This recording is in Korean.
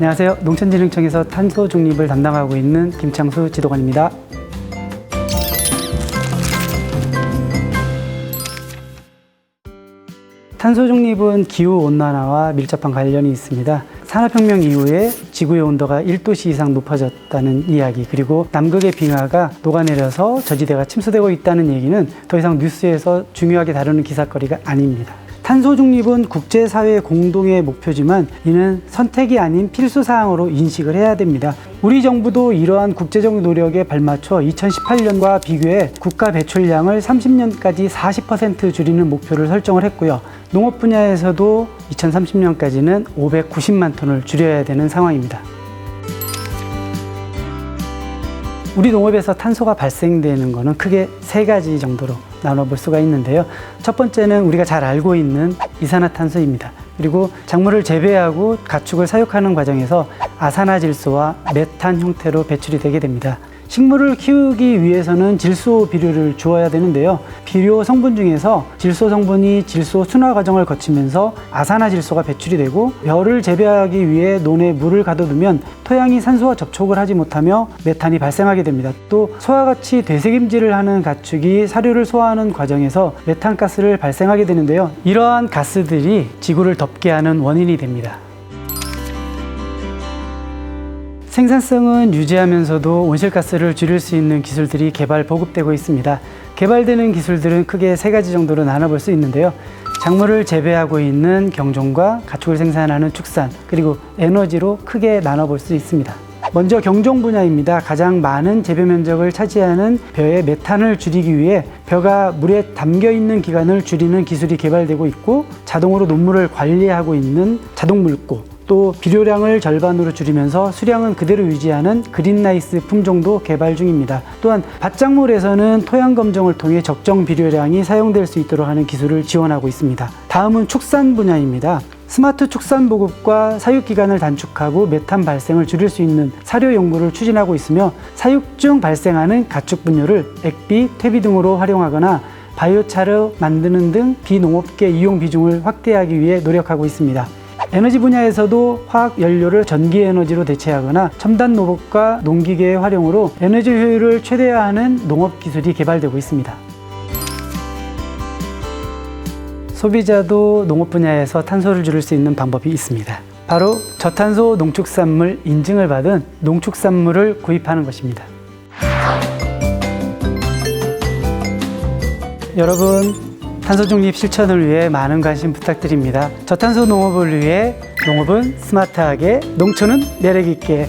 안녕하세요. 농촌진흥청에서 탄소 중립을 담당하고 있는 김창수 지도관입니다. 탄소 중립은 기후 온난화와 밀접한 관련이 있습니다. 산업혁명 이후에 지구의 온도가 1도씨 이상 높아졌다는 이야기, 그리고 남극의 빙하가 녹아내려서 저지대가 침수되고 있다는 얘기는 더 이상 뉴스에서 중요하게 다루는 기사거리가 아닙니다. 탄소 중립은 국제사회 공동의 목표지만 이는 선택이 아닌 필수 사항으로 인식을 해야 됩니다. 우리 정부도 이러한 국제적 노력에 발맞춰 2018년과 비교해 국가 배출량을 30년까지 40% 줄이는 목표를 설정을 했고요. 농업 분야에서도 2030년까지는 590만 톤을 줄여야 되는 상황입니다. 우리 농업에서 탄소가 발생되는 것은 크게 세 가지 정도로 나눠볼 수가 있는데요. 첫 번째는 우리가 잘 알고 있는 이산화탄소입니다. 그리고 작물을 재배하고 가축을 사육하는 과정에서 아산화질소와 메탄 형태로 배출이 되게 됩니다. 식물을 키우기 위해서는 질소 비료를 주어야 되는데요. 비료 성분 중에서 질소 성분이 질소 순화 과정을 거치면서 아산화 질소가 배출이 되고 벼를 재배하기 위해 논에 물을 가둬두면 토양이 산소와 접촉을 하지 못하며 메탄이 발생하게 됩니다. 또 소와 같이 되새김질을 하는 가축이 사료를 소화하는 과정에서 메탄 가스를 발생하게 되는데요. 이러한 가스들이 지구를 덥게 하는 원인이 됩니다. 생산성은 유지하면서도 온실가스를 줄일 수 있는 기술들이 개발 보급되고 있습니다. 개발되는 기술들은 크게 세 가지 정도로 나눠볼 수 있는데요. 작물을 재배하고 있는 경종과 가축을 생산하는 축산, 그리고 에너지로 크게 나눠볼 수 있습니다. 먼저 경종 분야입니다. 가장 많은 재배 면적을 차지하는 벼의 메탄을 줄이기 위해 벼가 물에 담겨 있는 기간을 줄이는 기술이 개발되고 있고 자동으로 논물을 관리하고 있는 자동 물고 또 비료량을 절반으로 줄이면서 수량은 그대로 유지하는 그린라이스 품종도 개발 중입니다. 또한 밭작물에서는 토양 검정을 통해 적정 비료량이 사용될 수 있도록 하는 기술을 지원하고 있습니다. 다음은 축산 분야입니다. 스마트 축산 보급과 사육 기간을 단축하고 메탄 발생을 줄일 수 있는 사료 연구를 추진하고 있으며 사육 중 발생하는 가축 분뇨를 액비, 퇴비 등으로 활용하거나 바이오차를 만드는 등 비농업계 이용 비중을 확대하기 위해 노력하고 있습니다. 에너지 분야에서도 화학 연료를 전기 에너지로 대체하거나 첨단 로봇과 농기계의 활용으로 에너지 효율을 최대화하는 농업 기술이 개발되고 있습니다. 소비자도 농업 분야에서 탄소를 줄일 수 있는 방법이 있습니다. 바로 저탄소 농축산물 인증을 받은 농축산물을 구입하는 것입니다. 여러분, 탄소 중립 실천을 위해 많은 관심 부탁드립니다. 저탄소 농업을 위해 농업은 스마트하게, 농촌은 매력 있게